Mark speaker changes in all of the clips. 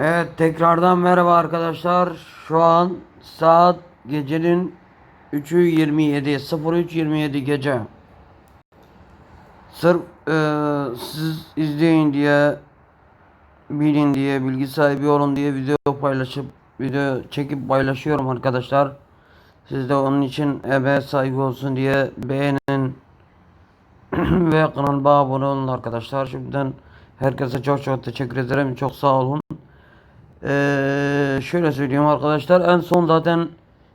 Speaker 1: Evet tekrardan merhaba arkadaşlar. Şu an saat gecenin 3'ü 27 03.27 gece. Sırf eee, siz izleyin diye bilin diye bilgi sahibi olun diye video paylaşıp video çekip paylaşıyorum arkadaşlar. Siz de onun için emeğe sahibi olsun diye beğenin ve kanalıma abone olun arkadaşlar. Şimdiden herkese çok çok teşekkür ederim. Çok sağ olun. Ee, şöyle söyleyeyim arkadaşlar en son zaten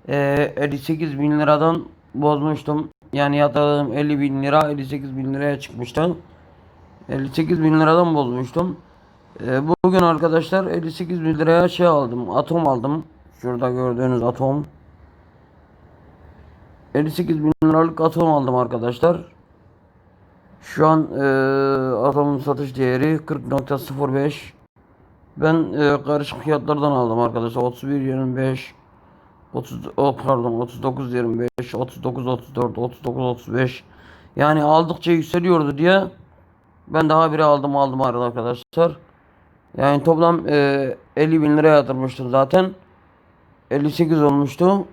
Speaker 1: e, 58 bin liradan bozmuştum. Yani yatırdığım 50 bin lira 58 bin liraya çıkmıştı. 58 bin liradan bozmuştum. Ee, bugün arkadaşlar 58 bin liraya şey aldım. Atom aldım. Şurada gördüğünüz atom. 58 bin liralık atom aldım arkadaşlar. Şu an e, atomun satış değeri 40.05 ben e, karışık fiyatlardan aldım arkadaşlar. 31.25 30 oh, pardon 39.25 39 34 39 35 yani aldıkça yükseliyordu diye ben daha biri aldım aldım arkadaşlar. Yani toplam e, 50 bin lira yatırmıştım zaten. 58 olmuştu.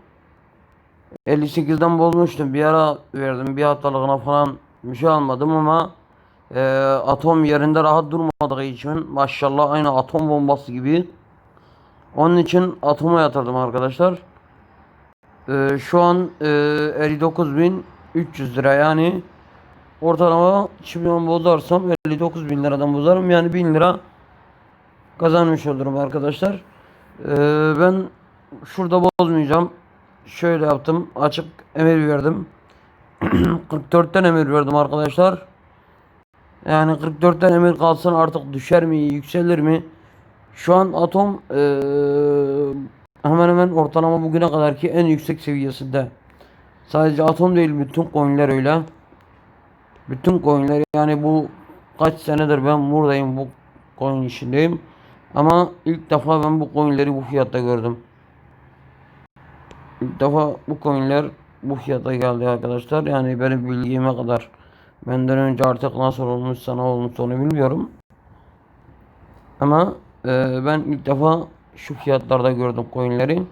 Speaker 1: 58'den bozmuştum. Bir ara verdim. Bir haftalığına falan bir şey almadım ama e, atom yerinde rahat durmadığı için maşallah aynı atom bombası gibi. Onun için atoma yatırdım arkadaşlar. E, şu an e, 59.300 lira yani ortalama şimdi ben bozarsam 59 bin liradan bozarım yani 1000 lira kazanmış olurum arkadaşlar. E, ben şurada bozmayacağım. Şöyle yaptım. Açık emir verdim. 44'ten emir verdim arkadaşlar. Yani 44'ten emir kalsın artık düşer mi, yükselir mi? Şu an atom eee, hemen hemen ortalama bugüne kadarki en yüksek seviyesinde. Sadece atom değil bütün coinler öyle. Bütün coinler yani bu kaç senedir ben buradayım bu coin işindeyim. Ama ilk defa ben bu coinleri bu fiyatta gördüm. İlk defa bu coinler bu fiyata geldi arkadaşlar. Yani benim bilgime kadar benden önce artık nasıl olmuş sana olmuş onu bilmiyorum. Ama e, ben ilk defa şu fiyatlarda gördüm coinleri.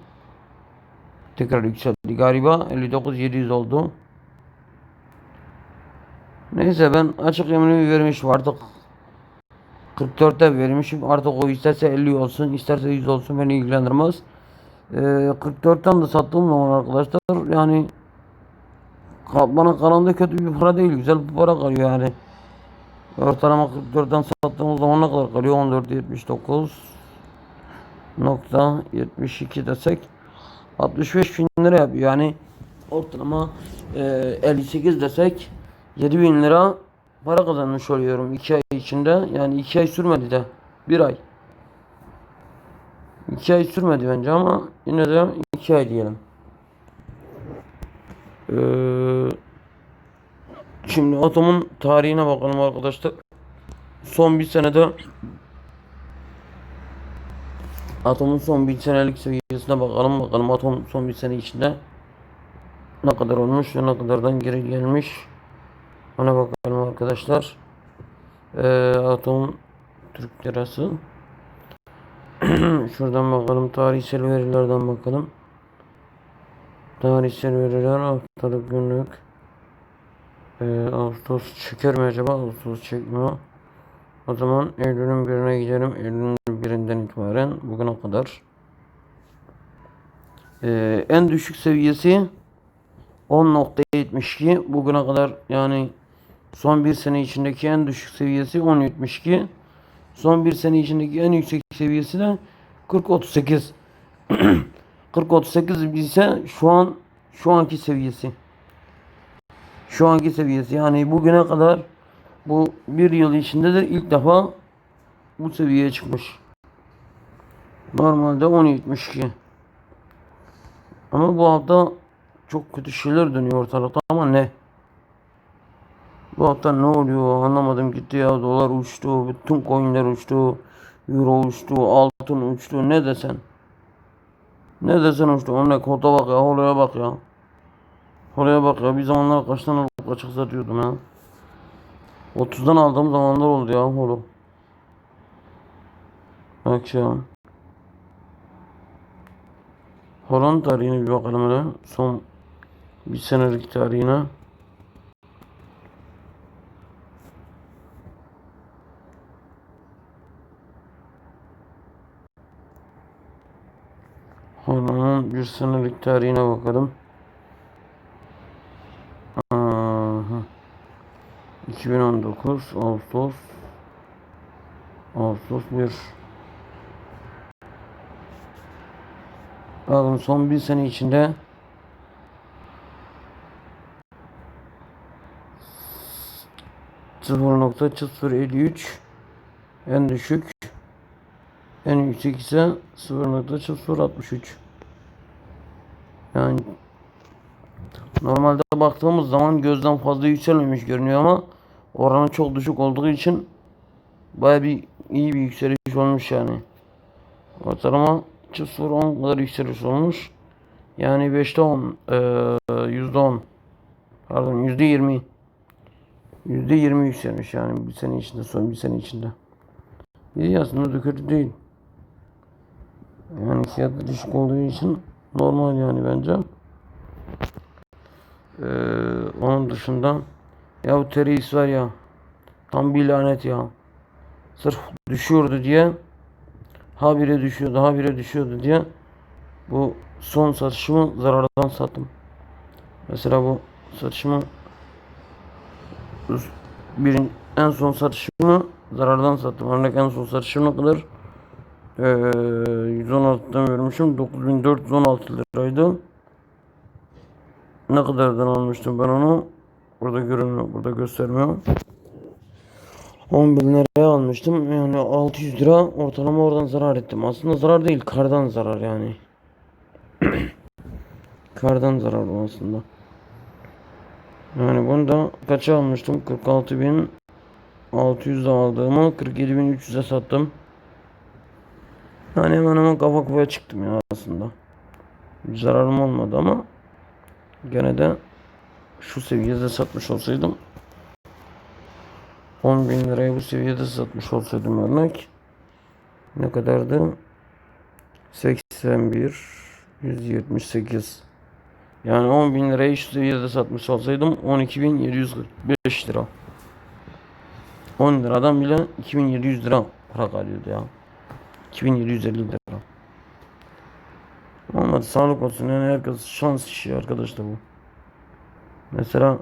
Speaker 1: Tekrar yükseldi galiba 59.700 oldu. Neyse ben açık yeminimi vermişim artık 44'te vermişim artık o isterse 50 olsun isterse 100 olsun beni ilgilendirmez. Ee, 44'ten de sattığım zaman arkadaşlar yani bana kalan da kötü bir para değil güzel bir para kalıyor yani. Ortalama 44'ten sattığımız zaman ne kadar kalıyor? 14.79 nokta 72 desek 65 bin lira yapıyor yani ortalama e, 58 desek 7 bin lira para kazanmış oluyorum 2 ay içinde yani 2 ay sürmedi de 1 ay 2 ay sürmedi bence ama yine de 2 ay diyelim. Ee, şimdi atomun tarihine bakalım arkadaşlar. Son bir senede atomun son bir senelik seviyesine bakalım bakalım atom son bir sene içinde ne kadar olmuş ve ne kadardan geri gelmiş ona bakalım arkadaşlar. Ee, atom Türk lirası Şuradan bakalım tarihsel verilerden bakalım. Tarihsel veriler haftalık günlük. Ee, Ağustos çeker mi acaba? Ağustos çekmiyor. O zaman Eylül'ün birine gidelim. Eylül'ün birinden itibaren bugüne kadar. Ee, en düşük seviyesi 10.72. Bugüne kadar yani son bir sene içindeki en düşük seviyesi 10.72. Son bir sene içindeki en yüksek seviyesi de 40-38. 40-38 ise şu an şu anki seviyesi. Şu anki seviyesi yani bugüne kadar bu bir yıl içinde de ilk defa bu seviyeye çıkmış. Normalde 10.72. Ama bu hafta çok kötü şeyler dönüyor ortalıkta ama ne? Bu hafta ne oluyor anlamadım gitti ya dolar uçtu bütün coinler uçtu euro uçtu altın uçtu ne desen ne desen işte örnek kota bak ya oraya bak ya. Oraya bak ya bir zamanlar kaç tane açık satıyordum ya. 30'dan aldığım zamanlar oldu ya holo. Bak ya. Horon tarihine bir bakalım hele. Son bir senelik tarihine. sınırlık tarihine bakalım. 2019 Ağustos. Ağustos 1 Bakın son bir sene içinde %0.053 en düşük en yüksek ise 0.063 yani normalde baktığımız zaman gözden fazla yükselmemiş görünüyor ama oranı çok düşük olduğu için baya bir iyi bir yükseliş olmuş yani ortalama 0.10 kadar yükseliş olmuş. Yani 5'te 10, eee, %10 pardon %20 %20 yükselmiş yani bir sene içinde son bir sene içinde. İyi aslında da kötü değil. Yani fiyat düşük olduğu için normal yani bence. Eee, onun dışında ya tereis var ya tam bir lanet ya. Sırf düşüyordu diye habire düşüyordu, habire düşüyordu diye bu son satışımı zarardan sattım. Mesela bu satışımı bir en son satışımı zarardan sattım. Örnek en son satışım ne kadar? Ee, 116'dan vermişim. 9416 liraydı. Ne kadardan almıştım ben onu? Burada görünmüyor, burada göstermiyor. 10 bin liraya almıştım. Yani 600 lira ortalama oradan zarar ettim. Aslında zarar değil, kardan zarar yani. kardan zarar aslında. Yani bunu da kaça almıştım? 46.600'e aldığımı 47.300'e sattım. Yani hemen hemen kafa kafaya çıktım ya aslında. Zararım olmadı ama gene de şu seviyede satmış olsaydım 10 bin liraya bu seviyede satmış olsaydım örnek ne kadardı? 81 178 yani 10 bin liraya şu seviyede satmış olsaydım 12.745 lira 10 liradan bile 2700 lira para kalıyordu ya 2750 lira. Olmadı sağlık olsun. Yani herkes şans işi arkadaşlar bu. Mesela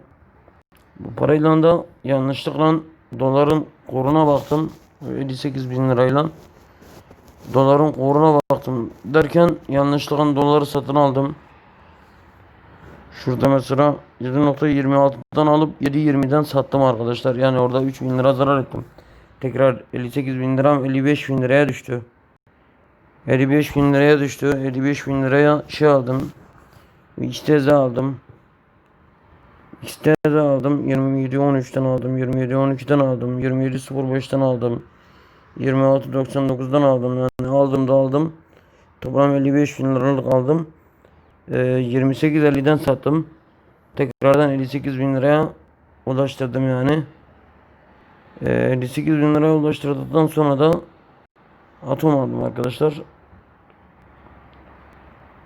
Speaker 1: bu parayla da yanlışlıkla doların kuruna baktım. 58 bin lirayla doların kuruna baktım derken yanlışlıkla doları satın aldım. Şurada mesela 7.26'dan alıp 7.20'den sattım arkadaşlar. Yani orada 3 bin lira zarar ettim. Tekrar 58 bin liram 55 bin liraya düştü 55 bin liraya düştü 55 bin liraya şey aldım XTZ aldım XT'de aldım. 27 13'ten aldım. 27 12'den aldım. 27 05'ten aldım. 26 99'dan aldım. Yani aldım da aldım. Toplam 55 bin liralık aldım. Ee, 28 50'den sattım. Tekrardan 58 bin liraya ulaştırdım yani. Ee, 58 bin liraya ulaştırdıktan sonra da atom aldım arkadaşlar.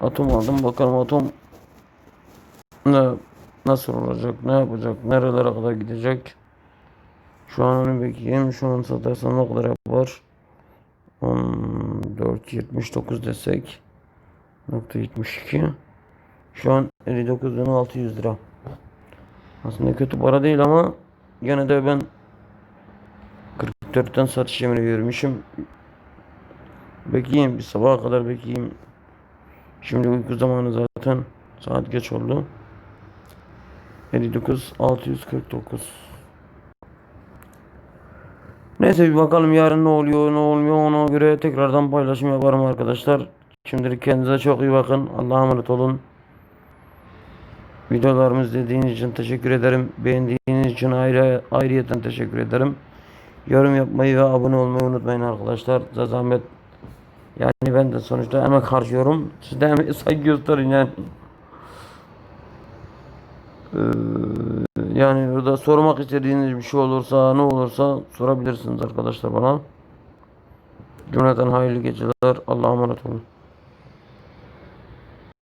Speaker 1: Atom aldım. Bakalım atom ne Nasıl olacak? Ne yapacak? Nerelere kadar gidecek? Şu an onu bekleyeyim. Şu an satarsam ne kadar yapar? 14.79 desek. Nokta 72. Şu an 59.600 lira. Aslında kötü para değil ama gene de ben 44'ten satış emri vermişim. Bekleyeyim bir sabaha kadar bekleyeyim. Şimdi uyku zamanı zaten saat geç oldu. 59 649 Neyse bir bakalım yarın ne oluyor ne olmuyor ona göre tekrardan paylaşım yaparım arkadaşlar. Şimdilik kendinize çok iyi bakın. Allah'a emanet olun. Videolarımı izlediğiniz için teşekkür ederim. Beğendiğiniz için ayrı ayrıyeten teşekkür ederim. Yorum yapmayı ve abone olmayı unutmayın arkadaşlar. Zahmet. Yani ben de sonuçta emek harcıyorum. Siz de emek saygı gösterin yani. Ee, yani burada sormak istediğiniz bir şey olursa ne olursa sorabilirsiniz arkadaşlar bana. Cümleten hayırlı geceler. Allah'a emanet olun.